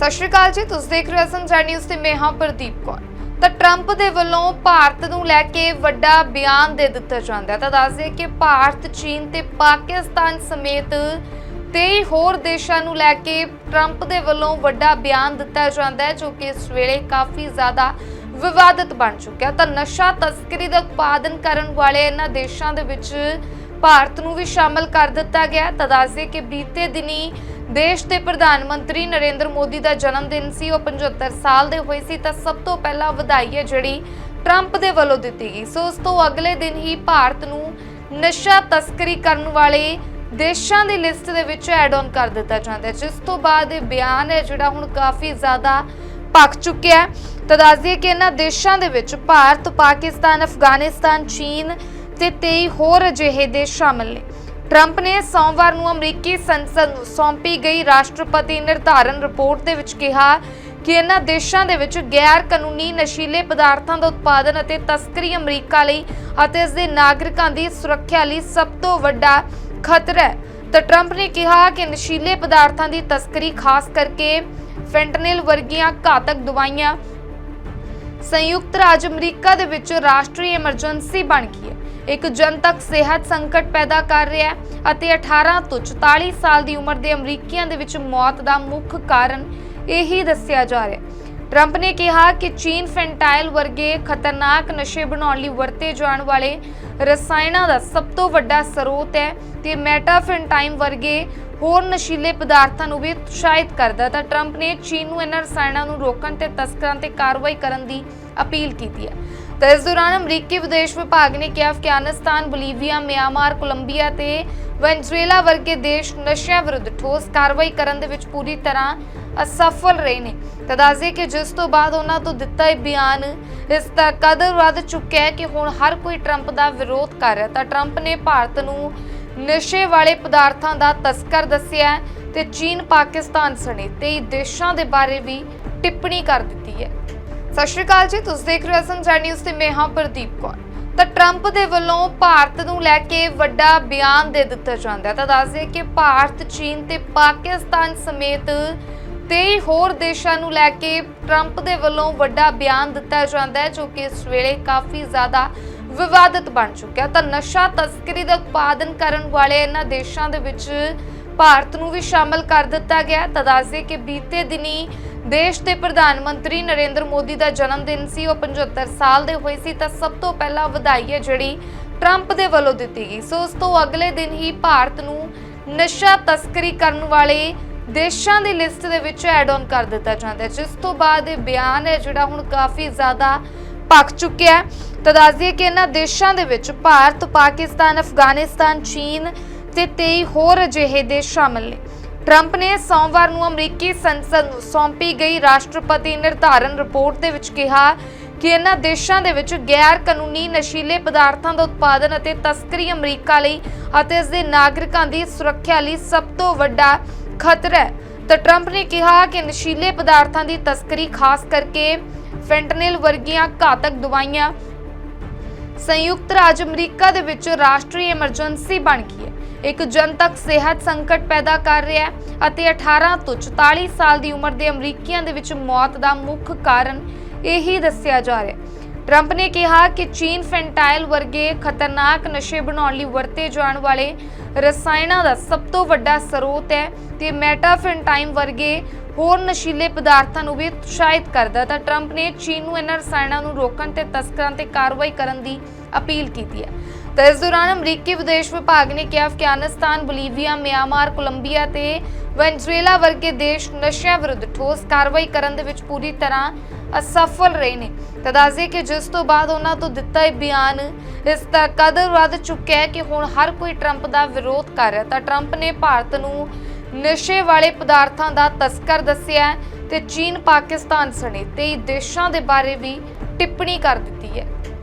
ਸਤਿ ਸ਼੍ਰੀ ਅਕਾਲ ਜੀ, ਤੁਸੀਂ ਦੇਖ ਰਹੇ ਹੋ ਸੰਜਾ ਨਿਊਜ਼ ਤੇ ਮੈਂ ਹਾਂ ਪ੍ਰਦੀਪ ਕੌਰ। ਤਾਂ ਟਰੰਪ ਦੇ ਵੱਲੋਂ ਭਾਰਤ ਨੂੰ ਲੈ ਕੇ ਵੱਡਾ ਬਿਆਨ ਦੇ ਦਿੱਤਾ ਜਾਂਦਾ ਹੈ। ਤਾਂ ਦੱਸਦੇ ਕਿ ਭਾਰਤ, ਚੀਨ ਤੇ ਪਾਕਿਸਤਾਨ ਸਮੇਤ ਤੇ ਹੋਰ ਦੇਸ਼ਾਂ ਨੂੰ ਲੈ ਕੇ ਟਰੰਪ ਦੇ ਵੱਲੋਂ ਵੱਡਾ ਬਿਆਨ ਦਿੱਤਾ ਜਾਂਦਾ ਹੈ, ਜੋ ਕਿ ਇਸ ਵੇਲੇ ਕਾਫੀ ਜ਼ਿਆਦਾ ਵਿਵਾਦਿਤ ਬਣ ਚੁੱਕਿਆ ਤਾਂ ਨਸ਼ਾ ਤਸਕਰੀ ਦਾ ਉਤਪਾਦਨ ਕਰਨ ਵਾਲੇ ਇਹਨਾਂ ਦੇਸ਼ਾਂ ਦੇ ਵਿੱਚ ਭਾਰਤ ਨੂੰ ਵੀ ਸ਼ਾਮਲ ਕਰ ਦਿੱਤਾ ਗਿਆ ਤਾਂ ਦੱਸਦੇ ਕਿ ਬੀਤੇ ਦਿਨੀ ਦੇਸ਼ ਦੇ ਪ੍ਰਧਾਨ ਮੰਤਰੀ ਨਰਿੰਦਰ ਮੋਦੀ ਦਾ ਜਨਮ ਦਿਨ ਸੀ, ਉਹ 75 ਸਾਲ ਦੇ ਹੋਏ ਸੀ, ਤਾਂ ਸਭ ਤੋਂ ਪਹਿਲਾਂ ਵਧਾਈ ਹੈ ਜਿਹੜੀ ਟਰੰਪ ਦੇ ਵੱਲੋਂ ਦਿੱਤੀ ਗਈ। ਸੋ ਉਸ ਤੋਂ ਅਗਲੇ ਦਿਨ ਹੀ ਭਾਰਤ ਨੂੰ ਨਸ਼ਾ ਤਸਕਰੀ ਕਰਨ ਵਾਲੇ ਦੇਸ਼ਾਂ ਦੀ ਲਿਸਟ ਦੇ ਵਿੱਚ ਐਡ ਆਨ ਕਰ ਦਿੱਤਾ ਜਾਂਦਾ ਹੈ, ਜਿਸ ਤੋਂ ਬਾਅਦ ਇਹ ਬਿਆਨ ਹੈ ਜਿਹੜਾ ਹੁਣ ਕਾਫੀ ਜ਼ਿਆਦਾ ਭਖ ਚੁੱਕਿਆ ਹੈ। ਤਾਂ ਦੱਸ ਦਈਏ ਕਿ ਇਹਨਾਂ ਦੇਸ਼ਾਂ ਦੇ ਵਿੱਚ ਭਾਰਤ, ਪਾਕਿਸਤਾਨ, ਅਫਗਾਨਿਸਤਾਨ, ਚੀਨ ਤੇ 23 ਹੋਰ ਅਜਿਹੇ ਦੇਸ਼ ਸ਼ਾਮਲ ਨੇ। ਟਰੰਪ ਨੇ ਸੋਮਵਾਰ ਨੂੰ ਅਮਰੀਕੀ ਸੰਸਦ ਨੂੰ ਸੌਂਪੀ ਗਈ ਰਾਸ਼ਟਰਪਤੀ ਨਿਰਧਾਰਨ ਰਿਪੋਰਟ ਦੇ ਵਿੱਚ ਕਿਹਾ ਕਿ ਇਹਨਾਂ ਦੇਸ਼ਾਂ ਦੇ ਵਿੱਚ ਗੈਰ ਕਾਨੂੰਨੀ ਨਸ਼ੀਲੇ ਪਦਾਰਥਾਂ ਦਾ ਉਤਪਾਦਨ ਅਤੇ ਤਸਕਰੀ ਅਮਰੀਕਾ ਲਈ ਅਤੇ ਇਸ ਦੇ ਨਾਗਰਿਕਾਂ ਦੀ ਸੁਰੱਖਿਆ ਲਈ ਸਭ ਤੋਂ ਵੱਡਾ ਖਤਰਾ ਹੈ। ਤਾਂ ਟਰੰਪ ਨੇ ਕਿਹਾ ਕਿ ਨਸ਼ੀਲੇ ਪਦਾਰਥਾਂ ਦੀ ਤਸਕਰੀ ਖਾਸ ਕਰਕੇ ਫੈਂਟਨਿਲ ਵਰਗੀਆਂ ਘਾਤਕ ਦਵਾਈਆਂ ਸੰਯੁਕਤ ਰਾਜ ਅਮਰੀਕਾ ਦੇ ਵਿੱਚ ਰਾਸ਼ਟਰੀ ਐਮਰਜੈਂਸੀ ਬਣ ਗਈ ਹੈ। ਇੱਕ ਜਨਤਕ ਸਿਹਤ ਸੰਕਟ ਪੈਦਾ ਕਰ ਰਿਹਾ ਹੈ ਅਤੇ 18 ਤੋਂ 44 ਸਾਲ ਦੀ ਉਮਰ ਦੇ ਅਮਰੀਕੀਆਂ ਦੇ ਵਿੱਚ ਮੌਤ ਦਾ ਮੁੱਖ ਕਾਰਨ ਇਹੀ ਦੱਸਿਆ ਜਾ ਰਿਹਾ ਹੈ। ਟਰੰਪ ਨੇ ਕਿਹਾ ਕਿ ਚੀਨ ਫੈਂਟਾਈਲ ਵਰਗੇ ਖਤਰਨਾਕ ਨਸ਼ੇ ਬਣਾਉਣ ਲਈ ਵਰਤੇ ਜਾਣ ਵਾਲੇ ਰਸਾਇਣਾਂ ਦਾ ਸਭ ਤੋਂ ਵੱਡਾ ਸਰੋਤ ਹੈ ਤੇ ਮੈਟਾਫੈਂਟਾਈਨ ਵਰਗੇ ਹੋਰ ਨਸ਼ੀਲੇ ਪਦਾਰਥਾਂ ਨੂੰ ਵੀ ਉਤਸ਼ਾਹਿਤ ਕਰਦਾ ਤਾਂ ਟਰੰਪ ਨੇ ਚੀਨ ਨੂੰ ਇਹਨਾਂ ਰਸਾਇਣਾਂ ਨੂੰ ਰੋਕਣ ਤੇ ਤਸਕਰਾਂ ਤੇ ਕਾਰਵਾਈ ਕਰਨ ਦੀ ਅਪੀਲ ਕੀਤੀ ਹੈ। ਤਾਂ ਇਸ ਦੌਰਾਨ ਅਮਰੀਕੀ ਵਿਦੇਸ਼ ਵਿਭਾਗ ਨੇ ਕਿਹਾ, ਅਫਗਾਨਿਸਤਾਨ, ਬੋਲੀਵੀਆ, ਮਿਆਂਮਾਰ, ਕੋਲੰਬੀਆ ਤੇ ਵੈਨਜ਼ੂਏਲਾ ਵਰਗੇ ਦੇਸ਼ ਨਸ਼ਿਆਂ ਵਿਰੁੱਧ ਠੋਸ ਕਾਰਵਾਈ ਕਰਨ ਦੇ ਵਿੱਚ ਪੂਰੀ ਤਰ੍ਹਾਂ ਅਸਫਲ ਰਹੇ ਨੇ। ਤਾਂ ਦੱਸਦੇ ਕਿ ਜਿਸ ਤੋਂ ਬਾਅਦ ਉਹਨਾਂ ਤੋਂ ਦਿੱਤਾ ਇਹ ਬਿਆਨ ਇਸ ਦਾ ਕਦਰ ਵੱਧ ਚੁੱਕਿਆ ਹੈ ਕਿ ਹੁਣ ਹਰ ਕੋਈ ਟਰੰਪ ਦਾ ਵਿਰੋਧ ਕਰ ਰਿਹਾ ਤਾਂ ਟਰੰਪ ਨੇ ਭਾਰਤ ਨੂੰ ਨਸ਼ੇ ਵਾਲੇ ਪਦਾਰਥਾਂ ਦਾ ਤਸਕਰ ਦੱਸਿਆ ਹੈ ਤੇ ਚੀਨ, ਪਾਕਿਸਤਾਨ ਸਣੇ 23 ਦੇਸ਼ਾਂ ਦੇ ਬਾਰੇ ਵੀ ਟਿੱਪਣੀ ਕਰ ਦਿੱਤੀ ਹੈ। ਸਤਿ ਸ਼੍ਰੀ ਅਕਾਲ ਜੀ, ਤੁਸੀਂ ਦੇਖ ਰਹੇ ਹੋ ਸੰਚਾਰ ਨਿਊਜ਼ ਤੇ ਮੈਂ ਹਾਂ ਪ੍ਰਦੀਪ ਕੌਰ। ਤਾਂ ਟਰੰਪ ਦੇ ਵੱਲੋਂ ਭਾਰਤ ਨੂੰ ਲੈ ਕੇ ਵੱਡਾ ਬਿਆਨ ਦੇ ਦਿੱਤਾ ਜਾਂਦਾ ਹੈ। ਤਾਂ ਦੱਸਦੇ ਕਿ ਭਾਰਤ, ਚੀਨ ਤੇ ਪਾਕਿਸਤਾਨ ਸਮੇਤ ਤੇ ਹੋਰ ਦੇਸ਼ਾਂ ਨੂੰ ਲੈ ਕੇ ਟਰੰਪ ਦੇ ਵੱਲੋਂ ਵੱਡਾ ਬਿਆਨ ਦਿੱਤਾ ਜਾਂਦਾ ਹੈ, ਜੋ ਕਿ ਇਸ ਵੇਲੇ ਕਾਫੀ ਜ਼ਿਆਦਾ ਵਿਵਾਦਤ ਬਣ ਚੁੱਕਿਆ। ਤਾਂ ਨਸ਼ਾ ਤਸਕਰੀ ਦਾ ਉਤਪਾਦਨ ਕਰਨ ਵਾਲੇ ਇਹਨਾਂ ਦੇਸ਼ਾਂ ਦੇ ਵਿੱਚ ਭਾਰਤ ਨੂੰ ਵੀ ਸ਼ਾਮਲ ਕਰ ਦਿੱਤਾ ਗਿਆ ਤਾਂ ਦੱਸਦੇ ਕਿ ਬੀਤੇ ਦਿਨੀ ਦੇਸ਼ ਦੇ ਪ੍ਰਧਾਨ ਮੰਤਰੀ ਨਰਿੰਦਰ ਮੋਦੀ ਦਾ ਜਨਮ ਦਿਨ ਸੀ, ਉਹ 75 ਸਾਲ ਦੇ ਹੋਏ ਸੀ, ਤਾਂ ਸਭ ਤੋਂ ਪਹਿਲਾਂ ਵਧਾਈ ਹੈ ਜਿਹੜੀ ਟਰੰਪ ਦੇ ਵੱਲੋਂ ਦਿੱਤੀ ਗਈ ਸੋ। ਉਸ ਤੋਂ ਅਗਲੇ ਦਿਨ ਹੀ ਭਾਰਤ ਨੂੰ ਨਸ਼ਾ ਤਸਕਰੀ ਕਰਨ ਵਾਲੇ ਦੇਸ਼ਾਂ ਦੀ ਲਿਸਟ ਦੇ ਵਿੱਚ ਐਡ ਆਨ ਕਰ ਦਿੱਤਾ ਜਾਂਦਾ ਹੈ। ਜਿਸ ਤੋਂ ਬਾਅਦ ਇਹ ਬਿਆਨ ਹੈ ਜਿਹੜਾ ਹੁਣ ਕਾਫੀ ਜ਼ਿਆਦਾ ਭਖ ਚੁੱਕਿਆ ਹੈ। ਤਾਂ ਦੱਸ ਕਿ ਇਹਨਾਂ ਦੇਸ਼ਾਂ ਦੇ ਵਿੱਚ ਭਾਰਤ, ਪਾਕਿਸਤਾਨ, ਅਫਗਾਨਿਸਤਾਨ, ਚੀਨ ਤੇ 23 ਹੋਰ ਅਜਿਹੇ ਦੇਸ਼ ਸ਼ਾਮਲ ਨੇ। ਟਰੰਪ ਨੇ ਸੋਮਵਾਰ ਨੂੰ ਅਮਰੀਕੀ ਸੰਸਦ ਨੂੰ ਸੌਂਪੀ ਗਈ ਰਾਸ਼ਟਰਪਤੀ ਨਿਰਧਾਰਨ ਰਿਪੋਰਟ ਦੇ ਵਿੱਚ ਕਿਹਾ ਕਿ ਇਹਨਾਂ ਦੇਸ਼ਾਂ ਦੇ ਵਿੱਚ ਗੈਰ ਕਾਨੂੰਨੀ ਨਸ਼ੀਲੇ ਪਦਾਰਥਾਂ ਦਾ ਉਤਪਾਦਨ ਅਤੇ ਤਸਕਰੀ ਅਮਰੀਕਾ ਲਈ ਅਤੇ ਇਸ ਦੇ ਨਾਗਰਿਕਾਂ ਦੀ ਸੁਰੱਖਿਆ ਲਈ ਸਭ ਤੋਂ ਵੱਡਾ ਖਤਰਾ ਹੈ। ਤਾਂ ਟਰੰਪ ਨੇ ਕਿਹਾ ਕਿ ਨਸ਼ੀਲੇ ਪਦਾਰਥਾਂ ਦੀ ਤਸਕਰੀ ਖਾਸ ਕਰਕੇ ਫੈਂਟਨਿਲ ਵਰਗੀਆਂ ਘਾਤਕ ਦਵਾਈਆਂ ਸੰਯੁਕਤ ਰਾਜ ਅਮਰੀਕਾ ਦੇ ਵਿੱਚ ਰਾਸ਼ਟਰੀ ਐਮਰਜੈਂਸੀ ਬਣ ਗਈ ਹੈ। ਇੱਕ ਜਨਤਕ ਸਿਹਤ ਸੰਕਟ ਪੈਦਾ ਕਰ ਰਿਹਾ ਹੈ ਅਤੇ 18 ਤੋਂ 44 ਸਾਲ ਦੀ ਉਮਰ ਦੇ ਅਮਰੀਕੀਆਂ ਦੇ ਵਿੱਚ ਮੌਤ ਦਾ ਮੁੱਖ ਕਾਰਨ ਇਹੀ ਦੱਸਿਆ ਜਾ ਰਿਹਾ ਹੈ। ਟਰੰਪ ਨੇ ਕਿਹਾ ਕਿ ਚੀਨ ਫੈਂਟਾਈਲ ਵਰਗੇ ਖਤਰਨਾਕ ਨਸ਼ੇ ਬਣਾਉਣ ਲਈ ਵਰਤੇ ਜਾਣ ਵਾਲੇ ਰਸਾਇਣਾਂ ਦਾ ਸਭ ਤੋਂ ਵੱਡਾ ਸਰੋਤ ਹੈ ਤੇ ਮੈਟਾਫੈਂਟਾਈਨ ਵਰਗੇ ਹੋਰ ਨਸ਼ੀਲੇ ਪਦਾਰਥਾਂ ਨੂੰ ਵੀ ਉਤਸ਼ਾਹਿਤ ਕਰਦਾ ਤਾਂ ਟਰੰਪ ਨੇ ਚੀਨ ਨੂੰ ਇਹਨਾਂ ਰਸਾਇਣਾਂ ਨੂੰ ਰੋਕਣ ਤੇ ਤਸਕਰਾਂ ਤੇ ਕਾਰਵਾਈ ਕਰਨ ਦੀ ਅਪੀਲ ਕੀਤੀ ਹੈ। ਤਾਂ ਇਸ ਦੌਰਾਨ ਅਮਰੀਕੀ ਵਿਦੇਸ਼ ਵਿਭਾਗ ਨੇ ਕਿਹਾ, ਅਫਗਾਨਿਸਤਾਨ, ਬੋਲੀਵੀਆ, ਮਿਆਂਮਾਰ, ਕੋਲੰਬੀਆ ਤੇ ਵੈਨਜ਼ੂਏਲਾ ਵਰਗੇ ਦੇਸ਼ ਨਸ਼ਿਆਂ ਵਿਰੁੱਧ ਠੋਸ ਕਾਰਵਾਈ ਕਰਨ ਦੇ ਵਿੱਚ ਪੂਰੀ ਤਰ੍ਹਾਂ ਅਸਫਲ ਰਹੇ ਨੇ। ਤਾਂ ਦੱਸਦੇ ਕਿ ਜਿਸ ਤੋਂ ਬਾਅਦ ਉਹਨਾਂ ਤੋਂ ਦਿੱਤਾ ਇਹ ਬਿਆਨ, ਇਸ ਦਾ ਕਦਰ ਵੱਧ ਚੁੱਕਿਆ ਹੈ ਕਿ ਹੁਣ ਹਰ ਕੋਈ ਟਰੰਪ ਦਾ ਵਿਰੋਧ ਕਰ ਰਿਹਾ ਤਾਂ ਟਰੰਪ ਨੇ ਭਾਰਤ ਨੂੰ ਨਸ਼ੇ ਵਾਲੇ ਪਦਾਰਥਾਂ ਦਾ ਤਸਕਰ ਦੱਸਿਆ ਹੈ ਤੇ ਚੀਨ, ਪਾਕਿਸਤਾਨ ਸਣੇ 23 ਦੇਸ਼ਾਂ ਦੇ ਬਾਰੇ ਵੀ ਟਿੱਪਣੀ ਕਰ ਦਿੱਤੀ ਹੈ।